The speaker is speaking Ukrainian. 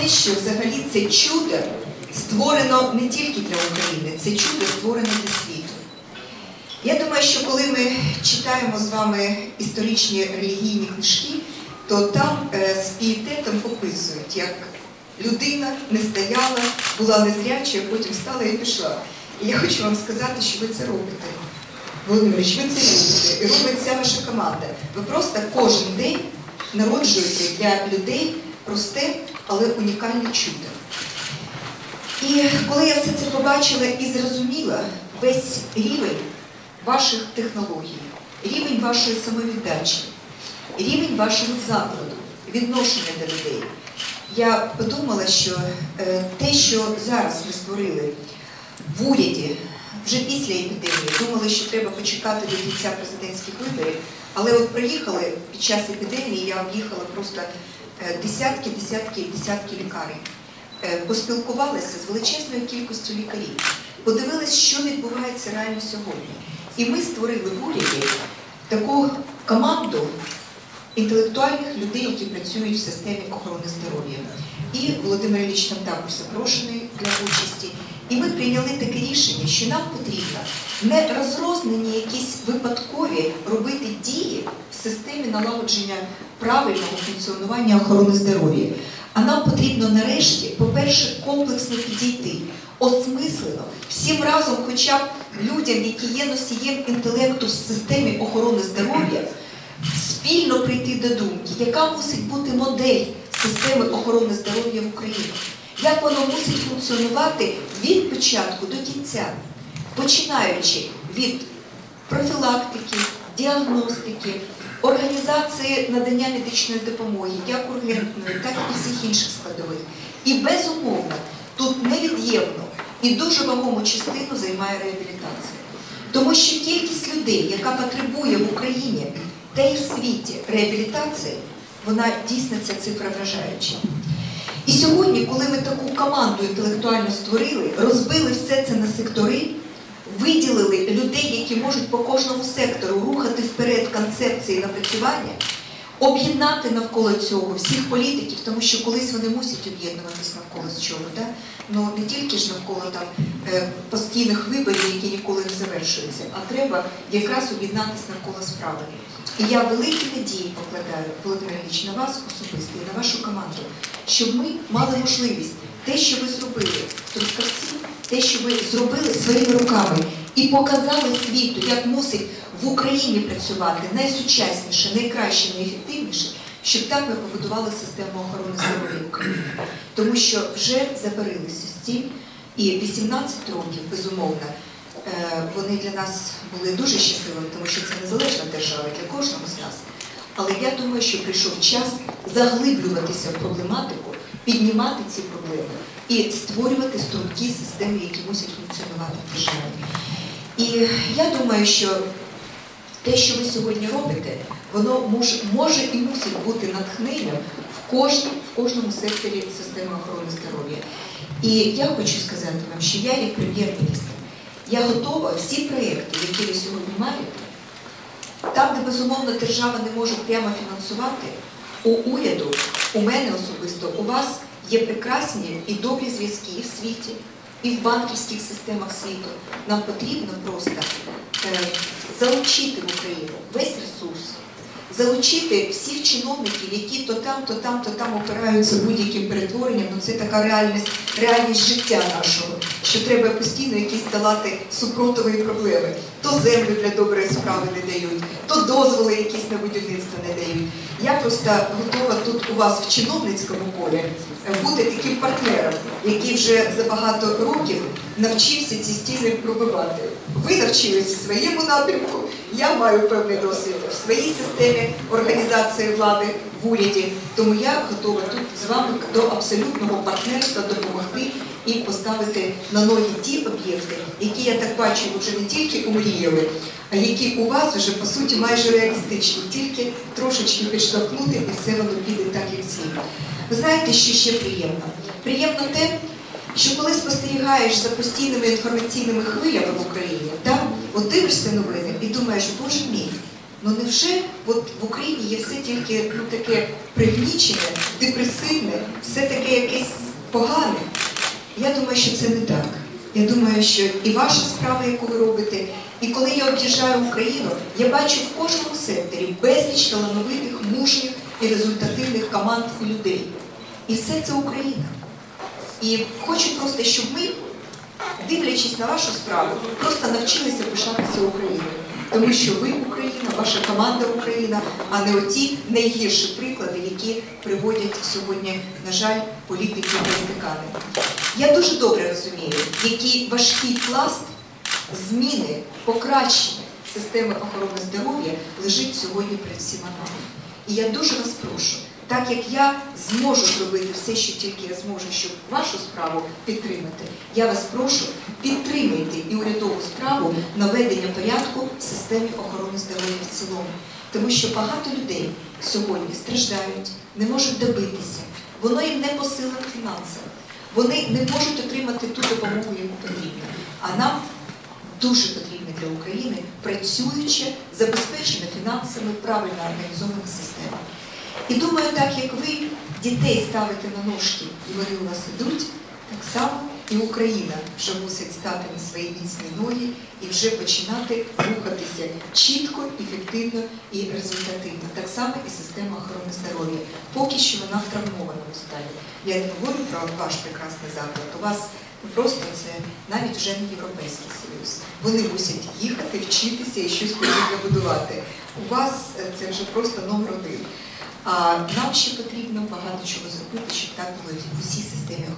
те, що взагалі це чудо створено не тільки для України, це чудо створено для світу. Я думаю, що коли ми читаємо з вами історичні релігійні книжки, то там е, з пієтетом описують, як людина не стояла, була незряча, а потім стала і пішла. І я хочу вам сказати, що ви це робите. Володимирович, ви це робите. І робить вся ваша команда. Ви просто кожен день народжуєте для людей просте, але унікальне чудо. І коли я все це побачила і зрозуміла весь рівень ваших технологій, рівень вашої самовіддачі, рівень вашого закладу, відношення до людей, я подумала, що е, те, що зараз ми створили в уряді, вже після епідемії, думали, що треба почекати до кінця президентських виборів, але от приїхали під час епідемії, я об'їхала просто десятки, десятки, десятки лікарень. Е, Поспілкувалися з величезною кількістю лікарів, подивилися, що відбувається реально сьогодні. І ми створили в уряді таку команду інтелектуальних людей, які працюють в системі охорони здоров'я. І Володимир Ілліч там також запрошений для участі. І ми прийняли таке рішення, що нам потрібно не розрознені якісь випадкові робити дії в системі налагодження правильного функціонування охорони здоров'я. А нам потрібно нарешті, по-перше, комплексно підійти, осмислено, всім разом, хоча б людям, які є носієм інтелекту в системі охорони здоров'я, спільно прийти до думки, яка мусить бути модель системи охорони здоров'я в Україні, як воно мусить функціонувати від початку до кінця, починаючи від профілактики, діагностики, організації надання медичної допомоги, як ургентної, так і всіх інших складових. І безумовно, тут невід'ємно і дуже вагому частину займає реабілітація. Тому що кількість людей, яка потребує в Україні та й в світі реабілітації, вона дійсно ця цифра вражаюча. І сьогодні, коли ми таку команду інтелектуально створили, розбили все це на сектори, виділили людей, які можуть по кожному сектору рухати вперед концепції напрацювання, об'єднати навколо цього всіх політиків, тому що колись вони мусять об'єднуватись навколо з чого. Да? Ну не тільки ж навколо там е, постійних виборів, які ніколи не завершуються, а треба якраз об'єднатися навколо справи. І я великі надії покладаю, Володимир Ілліч, на вас особисто і на вашу команду, щоб ми мали можливість те, що ви зробили в Трускавці, те, що ви зробили своїми руками, і показали світу, як мусить в Україні працювати найсучасніше, найкраще, найефективніше, щоб так ми побудували систему охорони здоров'я в Україні. Тому що вже забарилися цим, і 18 років, безумовно, вони для нас були дуже щасливими, тому що це незалежна держава для кожного з нас. Але я думаю, що прийшов час заглиблюватися в проблематику, піднімати ці проблеми і створювати стрункі системи, які мусять функціонувати в державі. І я думаю, що те, що ви сьогодні робите, воно може, може і мусить бути натхненням в, кожній, в кожному секторі системи охорони здоров'я. І я хочу сказати вам, що я, як прем'єр-міністр, я готова всі проєкти, які ви сьогодні маєте, там, де безумовно держава не може прямо фінансувати, у уряду, у мене особисто, у вас є прекрасні і добрі зв'язки і в світі, і в банківських системах світу. Нам потрібно просто е, залучити в Україну весь ресурс, залучити всіх чиновників, які то там, то там, то там опираються будь-яким перетворенням. Ну це така реальність, реальність життя нашого, що треба постійно якісь долати супротиві проблеми. То землю для доброї справи не дають, то дозволи якісь на будівництво не дають. Я просто готова тут у вас в чиновницькому полі е, бути таким партнером, який вже за багато років навчився ці стіни пробивати. Ви навчились в своєму напрямку, я маю певний досвід в своїй системі організації влади в уряді. Тому я готова тут з вами до абсолютного партнерства допомогти і поставити на ноги ті об'єкти, які я так бачу, вже не тільки умріяли, а які у вас вже по суті майже реалістичні, тільки трошечки підштовхнути, і все воно піде так, як слід. Ви знаєте, що ще приємно? Приємно те, що коли спостерігаєш за постійними інформаційними хвилями в Україні, так, от дивишся новини і думаєш, боже мій, Ну невже от в Україні є все тільки ну, таке пригнічене, депресивне, все таке якесь погане? Я думаю, що це не так. Я думаю, що і ваша справа, яку ви робите, і коли я об'їжджаю Україну, я бачу в кожному секторі безліч талановитих, мужніх і результативних команд і людей. І все це Україна. І хочу просто, щоб ми, дивлячись на вашу справу, просто навчилися пишатися Україною. Тому що ви Україна, ваша команда Україна, а не оті найгірші приклади, які приводять сьогодні, на жаль, політики і політикани. Я дуже добре розумію, який важкий пласт зміни, покращення системи охорони здоров'я лежить сьогодні перед всіма нами. І я дуже вас прошу, так як я зможу зробити все, що тільки я зможу, щоб вашу справу підтримати, я вас прошу підтримайте і урядову справу наведення порядку в системі охорони здоров'я в цілому. Тому що багато людей сьогодні страждають, не можуть добитися, воно їм не по силах фінансово. Вони не можуть отримати ту допомогу, яку потрібно. А нам дуже потрібна для України працююча, забезпечена фінансами, правильно організована система. І думаю, так як ви дітей ставите на ножки і вони у нас ідуть, так само і Україна вже мусить стати на свої міцні ноги і вже починати рухатися чітко, ефективно і результативно. Так само і система охорони здоров'я. Поки що вона в травмованому стані. Я не говорю про ваш прекрасний заклад. У вас просто це навіть вже не європейський союз. Вони мусять їхати, вчитися і щось потрібно будувати. У вас це вже просто номер один. А нам ще потрібно багато чого зробити, щоб так було в усій системі